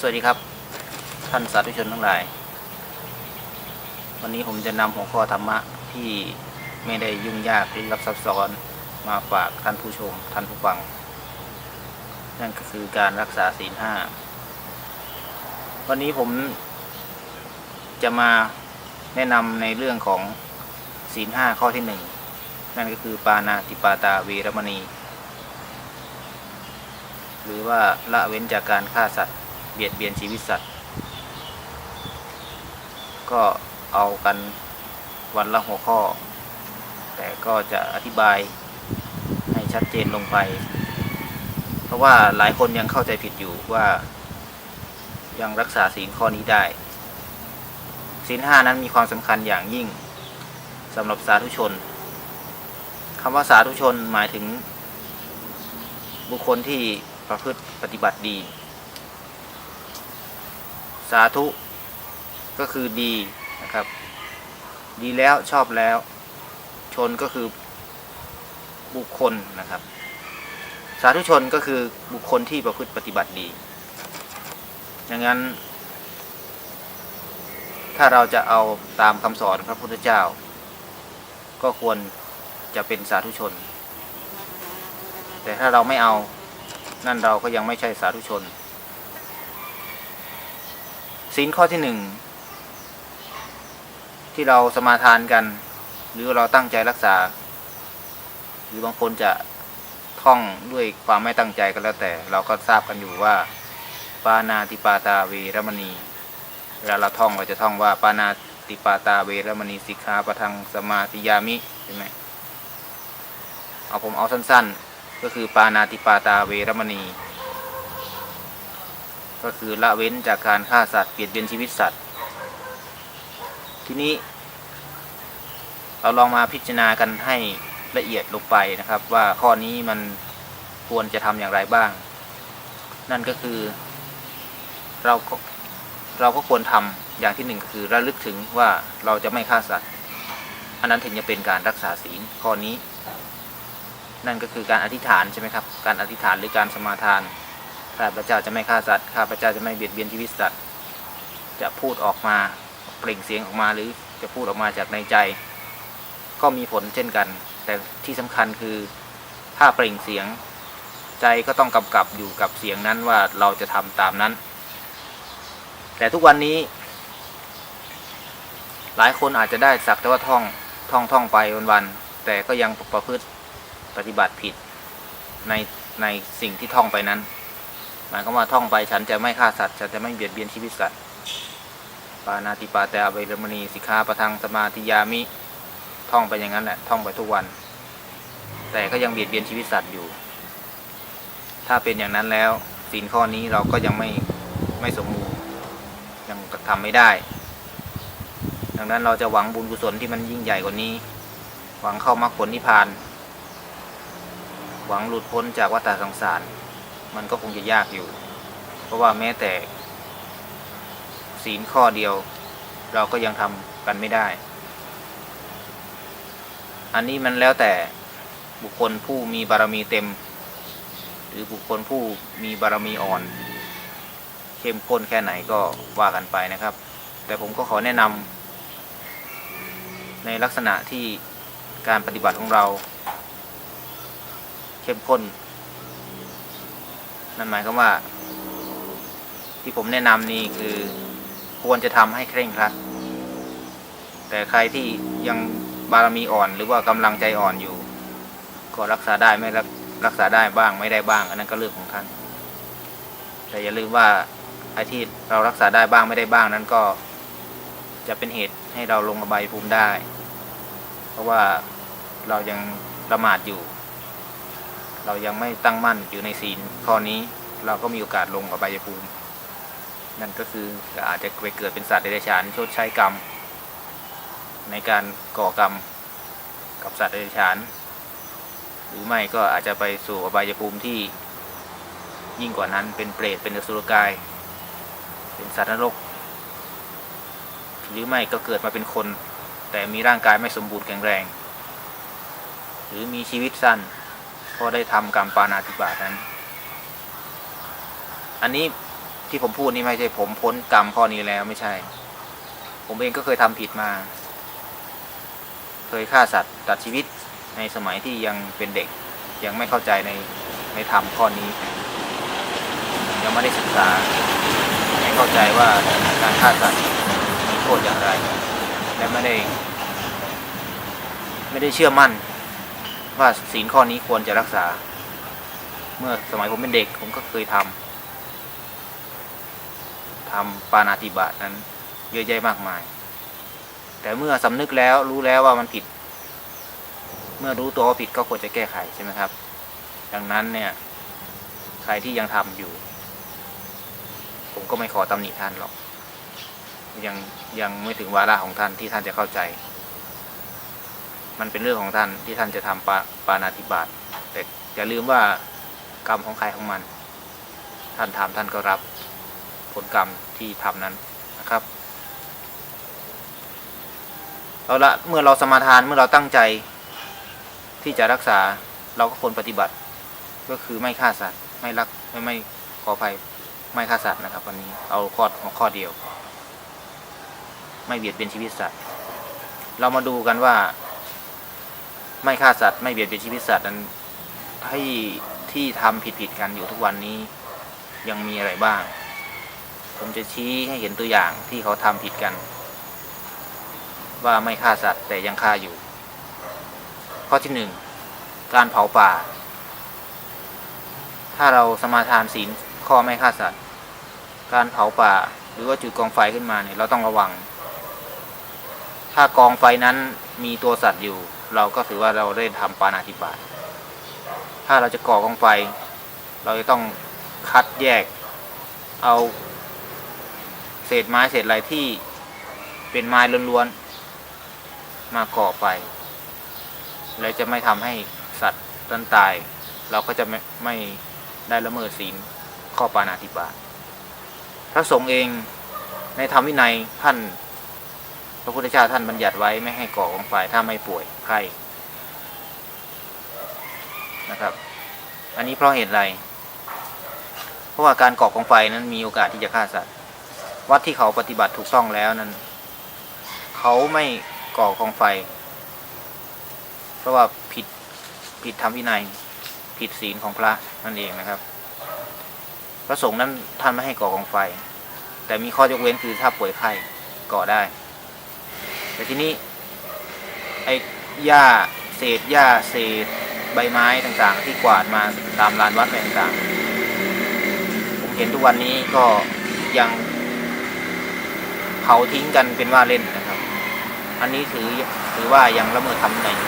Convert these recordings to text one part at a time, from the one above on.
สวัสดีครับ ท่านสาธุชนทั้งหลาย วันนี้ผมจะนำหัวข้อธรรมะที่ไม่ได้ยุ่งยากลึกลับซับซ้อนมาฝากท่านผู้ชมท่านผู้ฟัง นั่นก็คือการรักษาศีลห้าวันนี้ผมจะมาแนะนำในเรื่องของศีลห้าข้อที่หนึ่งนั่นก็คือปานาติปาตาเวรมณี หรือว่าละเว้นจากการฆ่าสัตว์ เบียดเบียนชีวิตสัตว์ ก็เอากันวันละหัวข้อ แต่ก็จะอธิบายให้ชัดเจนลงไป เพราะว่าหลายคนยังเข้าใจผิดอยู่ว่า ยังรักษาศีลข้อนี้ได้ศีลห้านั้นมีความสำคัญอย่างยิ่งสำหรับสาธุชนคำว่าสาธุชนหมายถึงบุคคลที่ประพฤติปฏิบัติดี สาธุ ก็คือดีนะครับ ดีแล้วชอบแล้ว ชนก็คือบุคคลนะครับ สาธุชนก็คือบุคคลที่ประพฤติปฏิบัติดีดังนั้น ถ้าเราจะเอาตามคำสอนพระพุทธเจ้า ก็ควรจะเป็นสาธุชน แต่ถ้าเราไม่เอานั่นเราก็ยังไม่ใช่สาธุชน ศีลข้อที่หนึ่งที่เราสมาทานกัน หรือเราตั้งใจรักษา หรือบางคนจะท่องด้วยความไม่ตั้งใจก็แล้วแต่ เราก็ทราบกันอยู่ว่า ปานาติปาตาเวรมณี เวลาเราท่องเราจะท่องว่า ปานาติปาตาเวรมณีสิกขาปะทังสมาธิยามิใช่ไหมเอาผมเอาสั้น ๆ ก็คือปานาติปาตาเวรมณี ก็คือละเว้นจากการฆ่าสัตว์เบียดเบียนชีวิตสัตว์ ทีนี้ เราลองมาพิจารณากันให้ละเอียดลงไปนะครับ ว่าข้อนี้มันควรจะทำอย่างไรบ้าง นั่นก็คือ เราก็เราก็ควรทำอย่างที่หนึ่งก็คือระลึกถึงว่าเราจะไม่ฆ่าสัตว์ อันนั้นถึงจะเป็นการรักษาศีลข้อนี้ นั่นก็คือการอธิษฐานใช่ไหมครับ การอธิษฐานหรือการสมาทาน ข้าพเจ้าจะไม่ฆ่าสัตว์ข้าพเจ้าจะไม่เบียดเบียนชีวิตสัตว์ จะพูดออกมาเปล่งเสียงออกมาหรือจะพูดออกมาจากในใจ ก็มีผลเช่นกัน แต่ที่สำคัญคือถ้าเปล่งเสียงใจก็ต้องกำกับอยู่กับเสียงนั้นว่าเราจะทำตามนั้น แต่ทุกวันนี้ หลายคนอาจจะได้สักแต่ว่าท่องท่องท่องไปวันๆแต่ก็ยังประพฤติปฏิบัติผิดในในสิ่งที่ท่องไปนั้น หมายความว่าท่องไปฉันจะไม่ฆ่าสัตว์ฉันจะไม่เบียดเบียนชีวิตสัตว์ปานาติปาแต่อเวรมณีสิกขาประทังสมาธิยามิท่องไปอย่างนั้นแหละท่องไปทุกวัน แต่ก็ยังเบียดเบียนชีวิตสัตว์อยู่ ถ้าเป็นอย่างนั้นแล้วศีลข้อนี้เราก็ยังไม่ไม่สมบูรณ์ยังทำไม่ได้ ดังนั้นเราจะหวังบุญกุศลที่มันยิ่งใหญ่กว่านี้ หวังเข้ามรรคผลนิพพาน หวังหลุดพ้นจากวัฏสงสาร มันก็คงจะยากอยู่ เพราะว่าแม้แต่ศีลข้อเดียว เราก็ยังทำกันไม่ได้ อันนี้มันแล้วแต่บุคคลผู้มีบารมีเต็ม หรือบุคคลผู้มีบารมีอ่อน เข้มข้นแค่ไหนก็ว่ากันไปนะครับ แต่ผมก็ขอแนะนำในลักษณะที่การปฏิบัติของเรา เข้มข้น นั่นหมายความว่า ที่ผมแนะนำนี่คือควรจะทำให้เคร่งครัด แต่ใครที่ยังบารมีอ่อน หรือว่ากำลังใจอ่อนอยู่ ก็รักษาได้ไม่รักรักษาได้บ้างไม่ได้บ้าง อันนั้นก็เรื่องของท่าน แต่อย่าลืมว่าไอ้ที่เรารักษาได้บ้างไม่ได้บ้างนั้นก็จะเป็นเหตุให้เราลงอบายภูมิได้ เพราะว่าเรายังประมาทอยู่ เรายังไม่ตั้งมั่นอยู่ในศีลข้อนี้เราก็มีโอกาสลงอบายภูมิ นั่นก็คืออาจจะไปเกิดเป็นสัตว์เดรัจฉานชดใช้กรรม ในการก่อกรรมกับสัตว์เดรัจฉาน หรือไม่ก็อาจจะไปสู่อบายภูมิที่ยิ่งกว่านั้นเป็นเปรตเป็นอสุรกาย เป็นสัตว์นรก หรือไม่ก็เกิดมาเป็นคน แต่มีร่างกายไม่สมบูรณ์แข็งแรง หรือมีชีวิตสั้น เพราะได้ทำกรรมปานาติบาตนั้น อันนี้ที่ผมพูดนี่ไม่ใช่ผมพ้นกรรมข้อนี้แล้วไม่ใช่ ผมเองก็เคยทำผิดมา เคยฆ่าสัตว์ตัดชีวิตในสมัยที่ยังเป็นเด็ก ยังไม่เข้าใจในในธรรมข้อนี้ ยังไม่ได้ศึกษาไม่เข้าใจว่าการฆ่าสัตว์มีโทษอย่างไร และไม่ได้ ไม่ได้เชื่อมั่น ว่าศีลข้อนี้ควรจะรักษา เมื่อสมัยผมเป็นเด็กผมก็เคยทำทำปานาติบาตนั้นเยอะแยะมากมาย แต่เมื่อสำนึกแล้วรู้แล้วว่ามันผิด เมื่อรู้ตัวว่าผิดก็ควรจะแก้ไขใช่ไหมครับ ดังนั้นเนี่ย ใครที่ยังทำอยู่ ผมก็ไม่ขอตำหนิท่านหรอก ยังยังไม่ถึงวาระของท่านที่ท่านจะเข้าใจ มันเป็นเรื่องของท่านที่ท่านจะทำปาปานาติบาตแต่อย่าลืมว่ากรรมของใครของมัน ท่านทำท่านก็รับผลกรรมที่ทำนั้นนะครับเอาละเมื่อเราสมาทานเมื่อเราตั้งใจที่จะรักษาเราก็ควรปฏิบัติ ก็คือไม่ฆ่าสัตว์ไม่รักไม่ไม่ขออภัยไม่ฆ่าสัตว์นะครับ วันนี้เอาข้อของข้อเดียว ไม่เบียดเบียนชีวิตสัตว์ เรามาดูกันว่า ไม่ฆ่าสัตว์ไม่เบียดเบียนชีวิตสัตว์นั้นที่ที่ทำผิดๆกันอยู่ทุกวันนี้ยังมีอะไรบ้าง ผมจะชี้ให้เห็นตัวอย่างที่เขาทำผิดกัน ว่าไม่ฆ่าสัตว์แต่ยังฆ่าอยู่ ข้อที่หนึ่งการเผาป่า ถ้าเราสมาทานศีลข้อไม่ฆ่าสัตว์ การเผาป่าหรือว่าจุดกองไฟขึ้นมาเนี่ยเราต้องระวัง ถ้ากองไฟนั้นมีตัวสัตว์อยู่ เราก็ถือว่าเราได้ทำปานาติบาตถ้าเราจะก่อกองไฟ เราจะต้องคัดแยกเอาเศษไม้เศษอะไรที่เป็นไม้ล้วนๆมาก่อไฟแล้วจะไม่ทำให้สัตว์ต้นตาย เราก็จะไม่ไมได้ละเมิดศีลข้อปานาติบาตพระสงฆ์เองในธรรมวินัยท่าน ระพุทธเจ้าท่านบัญญัติไว้ไม่ให้ก่อกองไฟถ้าไม่ป่วยไข้นะครับ อันนี้เพราะเหตุไร เพราะว่าการก่อกองไฟนั้นมีโอกาสที่จะฆ่าสัตว์ วัดที่เขาปฏิบัติถูกต้องแล้วนั้น เขาไม่ก่อกองไฟ เพราะว่าผิดผิดธรรมวินัยผิดศีลของพระนั่นเองนะครับ พระสงฆ์นั้นท่านไม่ให้ก่อกองไฟ แต่มีข้อยกเว้นคือถ้าป่วยไข้ก่อได้ แต่ทีนี้ไอ้หญ้าเศษหญ้าเศษใบไม้ต่างๆ ที่กวาดมาตามลานวัดอะไรต่างๆ ผมเห็นทุกวันนี้ก็ยังเผาทิ้งกันเป็นว่าเล่นนะครับ อันนี้ถือถือว่ายังละเมิดธรรมในย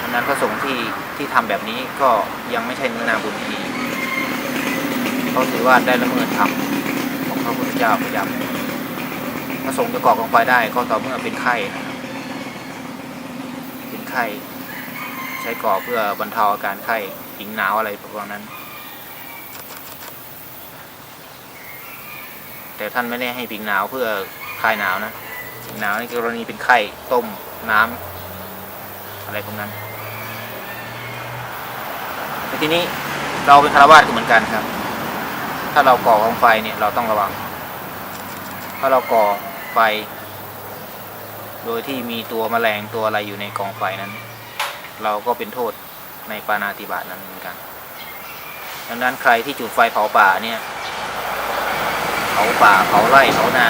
ดังนั้นพระสงฆ์ที่ที่ทำแบบนี้ก็ยังไม่ใช่เนื้อนาบุญทีเขาถือว่าได้ละเมิดธรรมของพระพุทธเจ้าประจำ พระสงฆ์จะก่อกองไฟได้ก็ต่อเมื่อเป็นไข้นะครับเป็นไข้ใช้ก่อเพื่อบรรเทาอาการไข้ผิงหนาวอะไรประมาณนั้น แต่ท่านไม่ได้ให้ผิงหนาวเพื่อคลายหนาวนะผิงหนาวในกรณีเป็นไข้ต้มน้ำอะไรพวกนั้นแต่ทีนี้เราเป็นคารวาสก็เหมือนกันครับ ถ้าเราก่อกองไฟเนี่ยเราต้องระวัง ถ้าเราก่อ ไฟ โดยที่มีตัวแมลงตัวอะไรอยู่ในกองไฟนั้น เราก็เป็นโทษในปานาติบาตนั้นเหมือนกัน ดังนั้นใครที่จุดไฟเผาป่าเนี่ย เผาป่าเผาไร่เผานา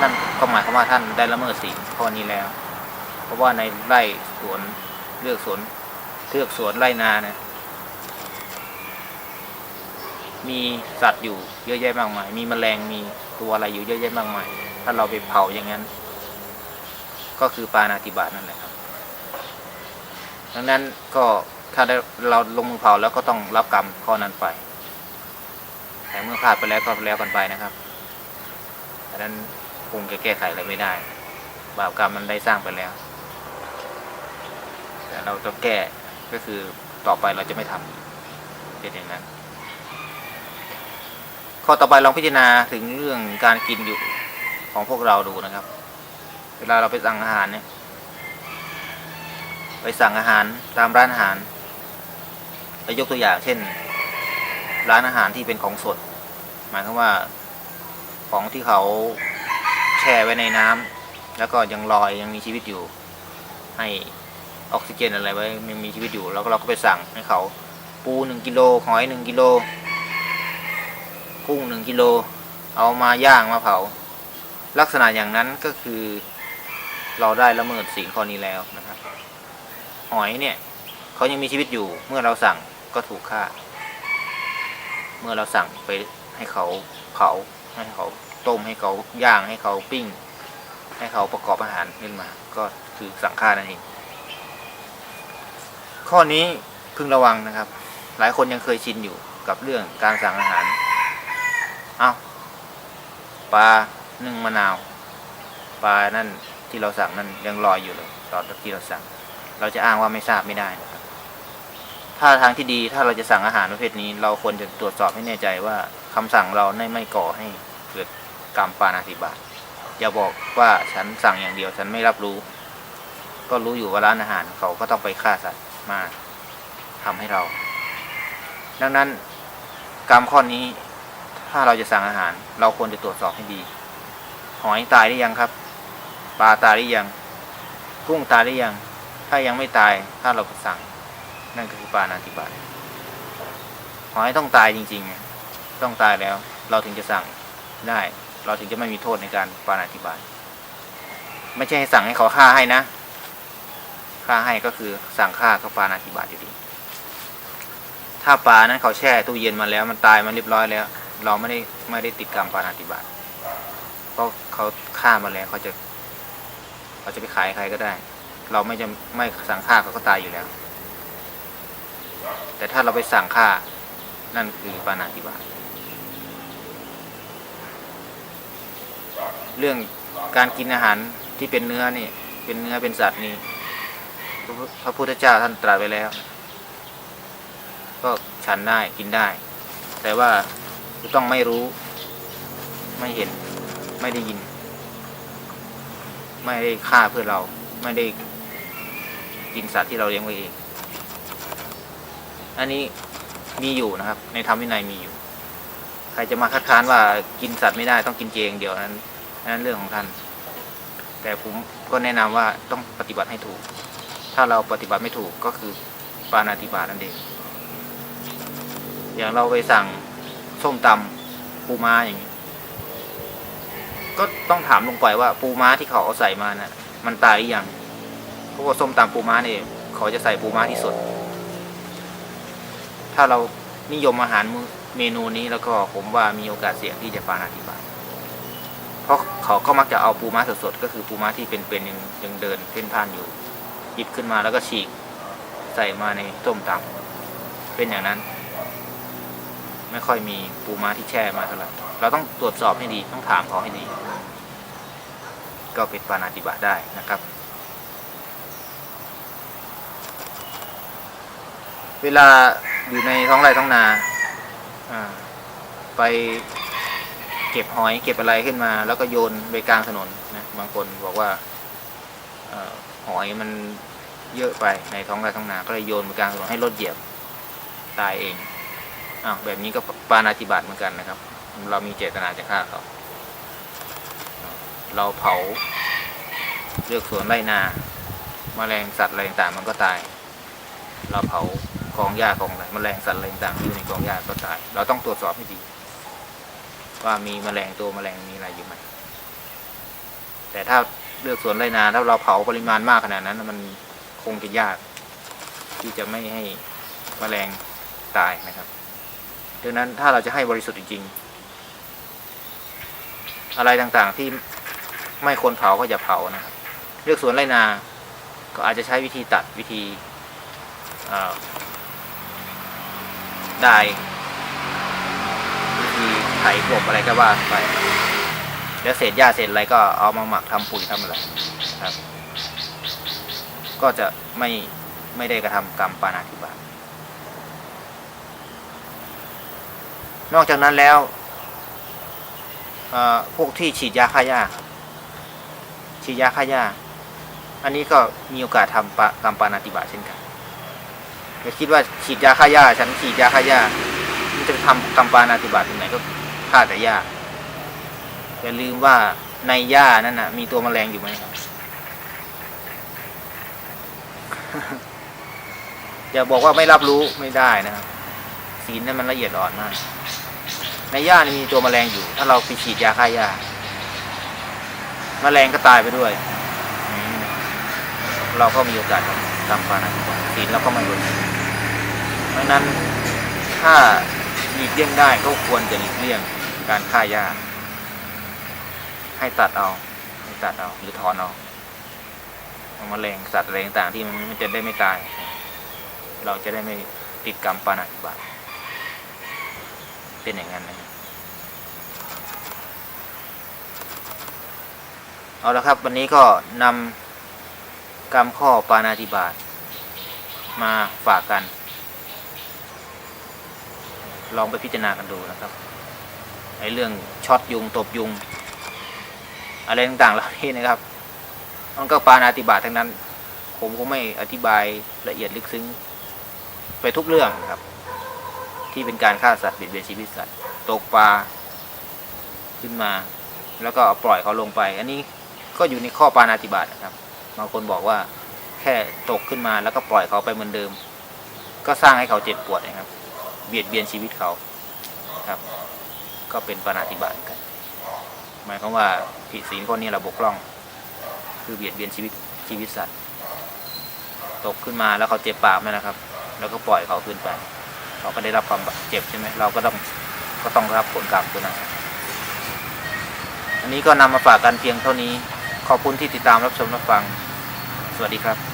นั่นก็หมายความว่าท่านได้ละเมิดศีลข้อนี้แล้ว เพราะว่าในไร่สวนเลือกสวนเลือกสวนไร่นาเนี่ยมีสัตว์อยู่เยอะแยะมากมาย มีแมลง มี ตัวอะไรอยู่เยอะแยะมากมาย ถ้าเราไปเผาอย่างนั้น ก็คือปานาติบาตนั่นแหละครับ ดังนั้นก็ถ้าเราลงมือเผาแล้วก็ต้องรับกรรมข้อนั้นไป แต่เมื่อพลาดไปแล้วก็แล้วกันไปนะครับดังนั้นคงจะแก้ไขอะไรไม่ได้ บาปกรรมมันได้สร้างไปแล้ว แต่เราต้องแก้ก็คือต่อไปเราจะไม่ทำเป็นอย่างนั้น ข้อต่อไปลองพิจารณาถึงเรื่องการกินอยู่ของพวกเราดูนะครับ เวลาเราไปสั่งอาหารเนี่ย ไปสั่งอาหารตามร้านอาหารไปยกตัวอย่างเช่น ร้านอาหารที่เป็นของสด หมายความว่าของที่เขาแช่ไว้ในน้ำแล้วก็ยังลอยยังมีชีวิตอยู่ ให้ออกซิเจนอะไรไว้ยังมีชีวิตอยู่ แล้วเราก็ไปสั่งให้เขาปูหนึ่งกิโลหอยหนึ่งกิโล กุ้งหนึ่งกิโล เอามาย่างมาเผา ลักษณะอย่างนั้นก็คือ เราได้ละเมิดสิ่งข้อนี้แล้วนะครับ หอยเนี่ยเขายังมีชีวิตอยู่เมื่อเราสั่งก็ถูกฆ่า เมื่อเราสั่งไปให้เขาเผาให้เขาต้มให้เขาย่างให้เขาปิ้ง ให้เขาประกอบอาหารขึ้นมา ก็คือสั่งฆ่านั่นเองข้อนี้พึงระวังนะครับ หลายคนยังเคยชินอยู่กับเรื่องการสั่งอาหาร เอาปลานึ่งมะนาว ปลานั่นที่เราสั่งนั่นยังลอยอยู่เลยตอนที่เราสั่ง เราจะอ้างว่าไม่ทราบไม่ได้นะครับถ้าทางที่ดีถ้าเราจะสั่งอาหารประเภทนี้ เราควรจะตรวจสอบให้แน่ใจว่าคำสั่งเราไม่ไม่ก่อให้เกิดกรรมปานาติบาตอย่าบอกว่าฉันสั่งอย่างเดียวฉันไม่รับรู้ ก็รู้อยู่ว่าร้านอาหารเขาก็ต้องไปฆ่าสัตว์มาทำให้เรา ดังนั้นกรรมข้อนี้ ถ้าเราจะสั่งอาหาร เราควรจะตรวจสอบให้ดี หอยตายหรือยังครับ ปลาตายหรือยัง กุ้งตายหรือยัง ถ้ายังไม่ตาย ถ้าเราสั่ง นั่นก็คือปานาติบาตหอยต้องตายจริง ๆ ต้องตายแล้ว เราถึงจะสั่งได้ เราถึงจะไม่มีโทษในการปานาติบาตไม่ใช่ให้สั่งให้เขาฆ่าให้นะฆ่าให้ก็คือสั่งฆ่าก็ปานาติบาตอยู่ดี ถ้าปลานั้นเขาแช่ตู้เย็นมาแล้วมันตายมันเรียบร้อยแล้ว เราไม่ได้ไม่ได้ติดกรรมปานาติบาตเพราะเขาฆ่ามาแล้วเขาจะเขาจะไปขายใครก็ได้ เราไม่จะไม่สั่งฆ่าเขาก็ตายอยู่แล้ว แต่ถ้าเราไปสั่งฆ่านั่นคือปานาติบาตเรื่องการกินอาหารที่เป็นเนื้อนี่ เป็นเนื้อเป็นสัตว์นี่พระพุพระพุทธเจ้าท่านตรัสไว้แล้ว ก็ฉันได้กินได้ แต่ว่า จะต้องไม่รู้ ไม่เห็น ไม่ได้ยิน ไม่ได้ฆ่าเพื่อเรา ไม่ได้กินสัตว์ที่เราเลี้ยงไว้เอง อันนี้มีอยู่นะครับ ในธรรมวินัยมีอยู่ ใครจะมาคัดค้านว่ากินสัตว์ไม่ได้ต้องกินเจองเดียวนั้นนั้นเรื่องของท่าน แต่ผมก็แนะนำว่าต้องปฏิบัติให้ถูก ถ้าเราปฏิบัติไม่ถูกก็คือปานาติบาตนั่นเอง อย่างเราไปสั่ง ส้มตำปูม้าอย่างนี้ก็ต้องถามลงไปว่าปูม้าที่เขาเอาใส่มานะ่ะ มันตายหรือยังเพราะว่าส้มตำปูม้าเนี่ยเขาจะใส่ปูม้าที่สด ถ้าเรานิยมอาหารเมนูนี้แล้วก็ผมว่ามีโอกาสเสี่ยงที่จะปานาติบาตเพราะเขาก็มักจะเอาปูม้าสดๆก็คือปูม้าที่เป็นๆยังยังเดินเพ่นพ่านอยู่ หยิบขึ้นมาแล้วก็ฉีกใส่มาในส้มตำเป็นอย่างนั้น ไม่ค่อยมีปูม้าที่แช่มาเท่าไหร่เราต้องตรวจสอบให้ดีต้องถามเขาให้ดี ก็เป็นปานาติบาได้นะครับ เวลาอยู่ในท้องไร่ท้องนาไปเก็บหอยเก็บอะไรขึ้นมา แล้วก็โยนไปกลางถนนนะบางคนบอกว่าอหอยมันเยอะไปในท้องไร่ท้องนา ก็เลยโยนไปกลางถนนให้รถเหยียบตายเอง อ้าวแบบนี้ก็ปานาติบาตเหมือนกันนะครับ เรามีเจตนาจะฆ่าเขาเราเผาเลือกสวนไร่นาแมลงสัตว์อะไรต่างมันก็ตาย เราเผากองหญ้ากองอะไรแมลงสัตว์อะไรต่างที่อยู่ในกองหญ้าก็ตาย เราต้องตรวจสอบให้ดี ว่ามีแมลงตัวแมลงมีอะไรอยู่ไหมแต่ถ้าเลือกสวนไรนาถ้าเราเผาปริมาณมากขนาดนั้น มันคงจะยาก ที่จะไม่ให้แมลงตายนะครับ ดังนั้นถ้าเราจะให้บริสุทธิ์จริงๆ อะไรต่างๆที่ไม่ควรเผาก็อย่าเผานะครับ เลือกสวนไรนา ก็อาจจะใช้วิธีตัดวิธีได้วิธีไถกลบอะไรก็ว่าไป แล้วเศษหญ้าเศษอะไรก็เอามาหมักทำปุ๋ยทำอะไรครับ ก็จะไม่ไม่ได้กระทำกรรมปานาธิบาต นอกจากนั้นแล้วพวกที่ฉีดยาฆ่าหญ้าฉีดยาฆ่าหญ้าอันนี้ก็มีโอกาสทำปะกรรมปานาติบาเช่นกันอย่าคิดว่าฉีดยาฆ่าหญ้าฉันฉีดยาฆ่าหญ้ามันจะทำกรรมปานาติบาตรงไหนก็ฆ่าแต่หญ้าอย่าลืมว่าในหญ้านั่นนะมีตัวแมลงอยู่ไหมอย่าบอกว่าไม่รับรู้ไม่ได้นะครับศีลนั้นมันละเอียดอ่อนมาก ในหญ้านี่มีตัวแมลงอยู่ ถ้าเราไปฉีดยาฆ่าหญ้าแมลงก็ตายไปด้วย เราก็มีโอกาสทำปานาติบาตศีลเราก็ไม่บริสุทธิ์ดังนั้นถ้าหลีกเลี่ยงได้ก็ควรจะหลีกเลี่ยงการฆ่าหญ้าให้ตัดเอาให้ตัดเอาหรือถอนเอาเอาแมลงสัตว์อะไรต่างๆที่มันมันจะได้ไม่ตาย เราจะได้ไม่ติดกรรมปานาติบาตเป็นอย่างนั้นนะครับ เอาละครับ วันนี้ก็นำกรรมข้อปานาติบาตมาฝากกัน ลองไปพิจารณากันดูนะครับไอ้เรื่องช็อตยุงตบยุง อะไรต่างๆเหล่านี้นะครับ มันก็ปานาติบาตทั้งนั้น ผมคงไม่อธิบายละเอียดลึกซึ้ง ไปทุกเรื่องนะครับ ที่เป็นการฆ่าสัตว์เบียดเบียนชีวิตสัตว์ตกปลาขึ้นมา แล้วก็ปล่อยเขาลงไป อันนี้ ก็อยู่ในข้อปานาติบาตนะครับบางคนบอกว่าแค่ตกขึ้นมาแล้วก็ปล่อยเขาไปเหมือนเดิม ก็สร้างให้เขาเจ็บปวดนะครับ เบียดเบียนชีวิตเขาครับ ก็เป็นปานาติบาตกันหมายความว่าผิดศีลข้อนี้เราบกพร่อง คือเบียดเบียนชีวิตชีวิตสัตว์ ตกขึ้นมาแล้วเขาเจ็บปากไหมนะครับ แล้วก็ปล่อยเขาขึ้นไป เขาก็ได้รับความเจ็บใช่ไหมเราก็ต้องก็ต้องรับผลกรรมตัวนั้นอันนี้ก็นำมาฝากกันเพียงเท่านี้ ขอบคุณที่ติดตามรับชมรับฟัง สวัสดีครับ